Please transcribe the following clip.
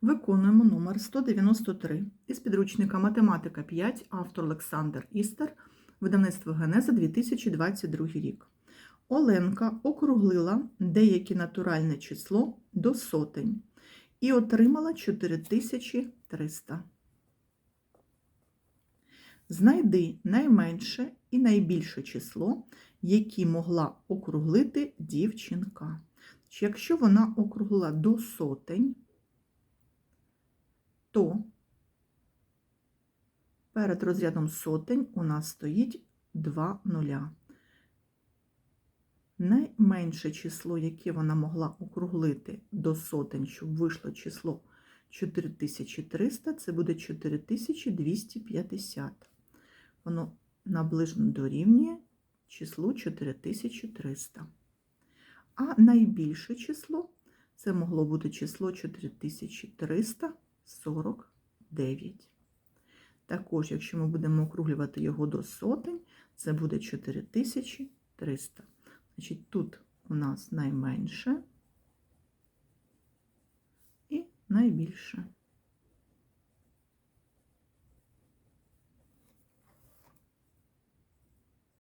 Виконуємо номер 193 із підручника Математика 5, автор Олександр Істер, видавництво Генеза 2022 рік. Оленка округлила деяке натуральне число до сотень і отримала 4300. Знайди найменше і найбільше число, які могла округлити дівчинка. Чи Якщо вона округлила до сотень, то перед розрядом сотень у нас стоїть 2 нуля. Найменше число, яке вона могла округлити до сотень, щоб вийшло число 4300, це буде 4250. Воно наближено дорівнює числу 4300. А найбільше число це могло бути число 4349. Також, якщо ми будемо округлювати його до сотень, це буде 4300. Значить, тут у нас найменше і найбільше.